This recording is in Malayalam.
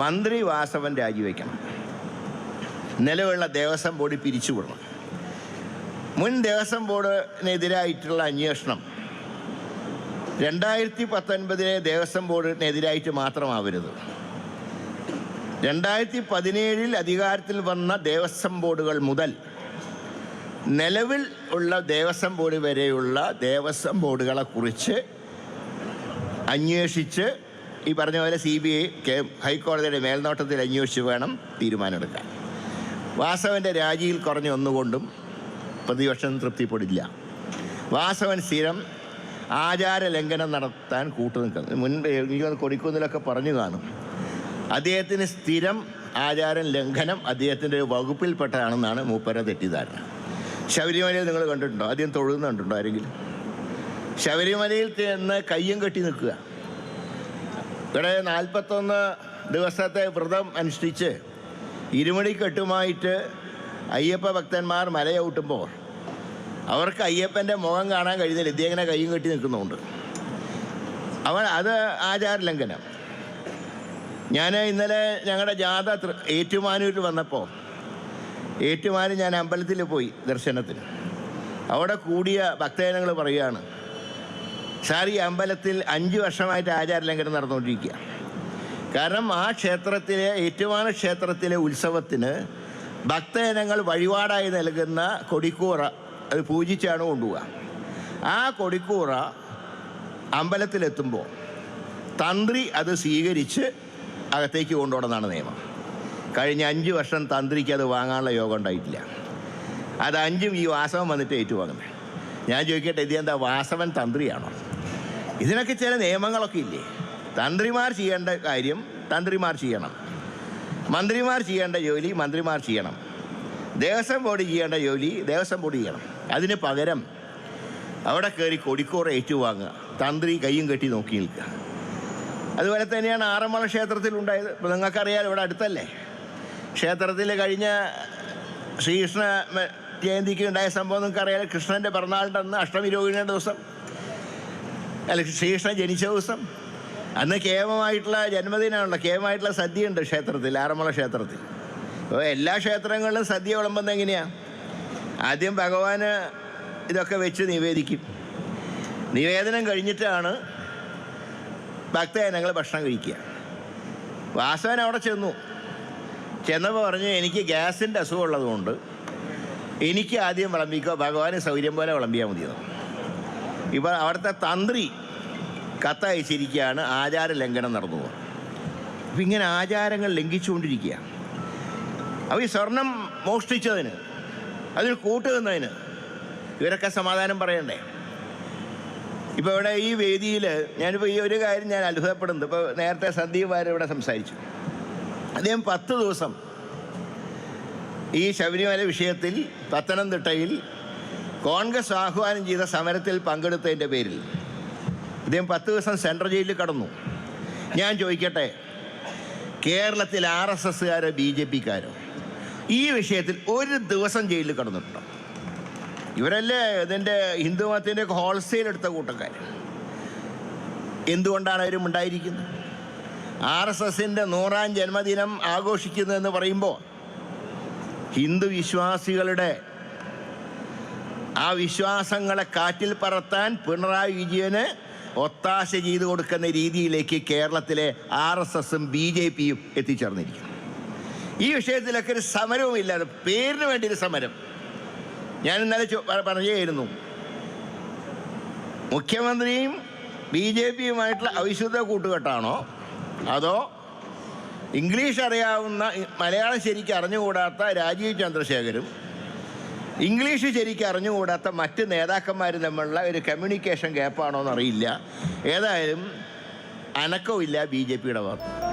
മന്ത്രി വാസവൻ രാജിവെക്കണം. നിലവിലുള്ള ദേവസ്വം ബോർഡ് പിരിച്ചുവിടണം മുൻ ദേവസ്വം ബോർഡിനെതിരായിട്ടുള്ള അന്വേഷണം രണ്ടായിരത്തി പത്തൊൻപതിലെ ദേവസ്വം ബോർഡിനെതിരായിട്ട് മാത്രമാവരുത്. രണ്ടായിരത്തി പതിനേഴിൽ അധികാരത്തിൽ വന്ന ദേവസ്വം ബോർഡുകൾ മുതൽ നിലവിൽ ഉള്ള ദേവസ്വം ബോർഡ് വരെയുള്ള ദേവസ്വം ബോർഡുകളെക്കുറിച്ച് അന്വേഷിച്ച് ഈ പറഞ്ഞ പോലെ സി ബി ഐ ഹൈക്കോടതിയുടെ മേൽനോട്ടത്തിൽ അന്വേഷിച്ച് വേണം തീരുമാനമെടുക്കാൻ. വാസവന്റെ രാജിയിൽ കുറഞ്ഞ ഒന്നുകൊണ്ടും പ്രതിപക്ഷം തൃപ്തിപ്പെടില്ല. വാസവൻ സ്ഥിരം ആചാര ലംഘനം നടത്താൻ കൂട്ടുനിൽക്കുന്നത് മുൻപ് എനിക്ക് കൊടിക്കുന്നിലൊക്കെ പറഞ്ഞു കാണും. അദ്ദേഹത്തിന് സ്ഥിരം ആചാരം ലംഘനം അദ്ദേഹത്തിന്റെ വകുപ്പിൽപ്പെട്ടതാണെന്നാണ് മൂപ്പര തെറ്റിദ്ധാരണ. ശബരിമലയിൽ നിങ്ങൾ കണ്ടിട്ടുണ്ടോ? ആദ്യം തൊഴുന്നുണ്ടോ ആരെങ്കിലും? ശബരിമലയിൽ ചെന്ന് കയ്യും കെട്ടി നിൽക്കുക. ഇവിടെ നാൽപ്പത്തൊന്ന് ദിവസത്തെ വ്രതം അനുഷ്ഠിച്ച് ഇരുമണിക്കെട്ടുമായിട്ട് അയ്യപ്പ ഭക്തന്മാർ മലയൂട്ടുമ്പോൾ അവർക്ക് അയ്യപ്പന്റെ മുഖം കാണാൻ കഴിയുന്നില്ല. ഇദ്ദേഹങ്ങനെ കൈയും കെട്ടി നിൽക്കുന്നുണ്ട്. അവൻ അത് ആചാര ലംഘനം ഞാൻ ഇന്നലെ ഞങ്ങളുടെ ജാഥ ഏറ്റുമാനൂരിൽ വന്നപ്പോൾ ഏറ്റുമാനൂർ ഞാൻ അമ്പലത്തിൽ പോയി ദർശനത്തിന്. അവിടെ കൂടിയ ഭക്തജനങ്ങൾ പറയുകയാണ് സാർ ഈ അമ്പലത്തിൽ അഞ്ച് വർഷമായിട്ട് ആചാര ലംഘനം നടന്നുകൊണ്ടിരിക്കുക. കാരണം ആ ക്ഷേത്രത്തിലെ ഏറ്റുമാന ക്ഷേത്രത്തിലെ ഉത്സവത്തിന് ഭക്തജനങ്ങൾ വഴിപാടായി നൽകുന്ന കൊടിക്കൂറ അത് പൂജിച്ചാണ് കൊണ്ടുപോവുക. ആ കൊടിക്കൂറ അമ്പലത്തിലെത്തുമ്പോൾ തന്ത്രി അത് സ്വീകരിച്ച് അകത്തേക്ക് കൊണ്ടുപോകണമെന്നാണ് നിയമം. കഴിഞ്ഞ അഞ്ച് വർഷം തന്ത്രിക്ക് അത് വാങ്ങാനുള്ള യോഗം ഉണ്ടായിട്ടില്ല. അത് അഞ്ചും ഈ വാസവം വന്നിട്ട് ഏറ്റുവാങ്ങുന്നത്. ഞാൻ ചോദിക്കട്ടെ ഇത് എന്താ വാസവൻ തന്ത്രിയാണോ? ഇതിനൊക്കെ ചില നിയമങ്ങളൊക്കെ ഇല്ലേ? തന്ത്രിമാർ ചെയ്യേണ്ട കാര്യം തന്ത്രിമാർ ചെയ്യണം. മന്ത്രിമാർ ചെയ്യേണ്ട ജോലി മന്ത്രിമാർ ചെയ്യണം. ദേവസ്വം ബോർഡ് ചെയ്യേണ്ട ജോലി ദേവസ്വം ബോർഡ് ചെയ്യണം. അതിന് പകരം അവിടെ കയറി കൊടിക്കൂറ ഏറ്റുവാങ്ങുക തന്ത്രി കയ്യും കെട്ടി നോക്കി നിൽക്കുക. അതുപോലെ തന്നെയാണ് ആറന്മുള ക്ഷേത്രത്തിൽ ഉണ്ടായത്. ഇപ്പോൾ നിങ്ങൾക്കറിയാലോ ഇവിടെ അടുത്തല്ലേ? ക്ഷേത്രത്തിൽ കഴിഞ്ഞ ശ്രീകൃഷ്ണ ജയന്തിക്ക് ഉണ്ടായ സംഭവം നിങ്ങൾക്കറിയാലോ. കൃഷ്ണന്റെ പിറന്നാളിന്റെ അന്ന് അഷ്ടമി രോഹിണിയുടെ ദിവസം അല്ല ശ്രീകൃഷ്ണൻ ജനിച്ച ദിവസം. അന്ന് കേമമായിട്ടുള്ള ജന്മദിനമാണല്ലോ. കേമമായിട്ടുള്ള സദ്യയുണ്ട് ക്ഷേത്രത്തിൽ ആറന്മുള ക്ഷേത്രത്തിൽ. അപ്പോൾ എല്ലാ ക്ഷേത്രങ്ങളിലും സദ്യ വിളമ്പുന്നത് എങ്ങനെയാണ് ആദ്യം ഭഗവാന് ഇതൊക്കെ വെച്ച് നിവേദിക്കും. നിവേദനം കഴിഞ്ഞിട്ടാണ് ഭക്തജനങ്ങൾ ഭക്ഷണം കഴിക്കുക. വാസവൻ അവിടെ ചെന്നു. ചെന്നപ്പോൾ പറഞ്ഞു എനിക്ക് ഗ്യാസിന്റെ അസുഖമുള്ളതുകൊണ്ട് എനിക്ക് ആദ്യം വിളമ്പിക്കോ ഭഗവാന് സൗകര്യം പോലെ വിളമ്പിയാൽ മതിയോ? ഇപ്പം അവിടുത്തെ തന്ത്രി കത്തയച്ചിരിക്കുകയാണ് ആചാര ലംഘനം നടന്നു അപ്പം ഇങ്ങനെ ആചാരങ്ങൾ ലംഘിച്ചുകൊണ്ടിരിക്കുക. ഈ സ്വർണം മോഷ്ടിച്ചതിന് അതിന് കൂട്ടുന്നതിന് ഇവരൊക്കെ സമാധാനം പറയണ്ടേ? ഇപ്പോൾ ഇവിടെ ഈ വേദിയിൽ ഞാനിപ്പോൾ ഈ ഒരു കാര്യം ഞാൻ അത്ഭുതപ്പെടുന്നുണ്ട് ഇപ്പോൾ നേരത്തെ സന്ദീപ് വാര്യർ ഇവിടെ സംസാരിച്ചു. അദ്ദേഹം പത്ത് ദിവസം ഈ ശബരിമല വിഷയത്തിൽ പത്തനംതിട്ടയിൽ കോൺഗ്രസ് ആഹ്വാനം ചെയ്ത സമരത്തിൽ പങ്കെടുത്തതിന്റെ പേരിൽ. ഇദ്ദേഹം പത്ത് ദിവസം സെൻട്രൽ ജയിലിൽ കടന്നു. ഞാൻ ചോദിക്കട്ടെ കേരളത്തിൽ ആർ എസ് എസ്സുകാരോ ബി ജെ പിക്കാരോ? ഈ വിഷയത്തിൽ ഒരു ദിവസം ജയിലിൽ കടന്നിട്ടുണ്ടോ? ഇവരല്ലേ ഇതിന്റെ ഹിന്ദു മതത്തിന്റെ ഹോൾസെയിൽ എടുത്ത കൂട്ടക്കാർ എന്തുകൊണ്ടാണ് അവരും ഉണ്ടായിരിക്കുന്നത്? ആർ എസ് എസിന്റെ നൂറാം ജന്മദിനം ആഘോഷിക്കുന്നതെന്ന് പറയുമ്പോൾ ഹിന്ദു വിശ്വാസികളുടെ ആ വിശ്വാസങ്ങളെ കാറ്റിൽ പറത്താൻ പിണറായി വിജയന് ഒത്താശ ചെയ്തു കൊടുക്കുന്ന രീതിയിലേക്ക് കേരളത്തിലെ ആർ എസ് എസും ബി ജെ പിയും എത്തിച്ചേർന്നിരിക്കുന്നു. ഈ വിഷയത്തിലൊക്കെ ഒരു സമരവും ഇല്ലാതെ പേരിന് വേണ്ടി ഒരു സമരം. ഞാൻ ഇന്നലെ ചോ- പ- പറയുകയായിരുന്നു മുഖ്യമന്ത്രിയും ബി ജെ പിയുമായിട്ടുള്ള അവിശുദ്ധ കൂട്ടുകെട്ടാണോ? അതോ ഇംഗ്ലീഷ് അറിയാവുന്ന മലയാളം ശരിക്കും അറിഞ്ഞുകൂടാത്ത രാജീവ് ചന്ദ്രശേഖരും ഇംഗ്ലീഷ് ശരിക്കും അറിഞ്ഞുകൂടാത്ത മറ്റ് നേതാക്കന്മാരും തമ്മിലുള്ള ഒരു കമ്മ്യൂണിക്കേഷൻ ഗ്യാപ്പാണോ എന്നറിയില്ല ഏതായാലും അനക്കമില്ല ബി ജെ പിയുടെ ഭാഗത്ത്.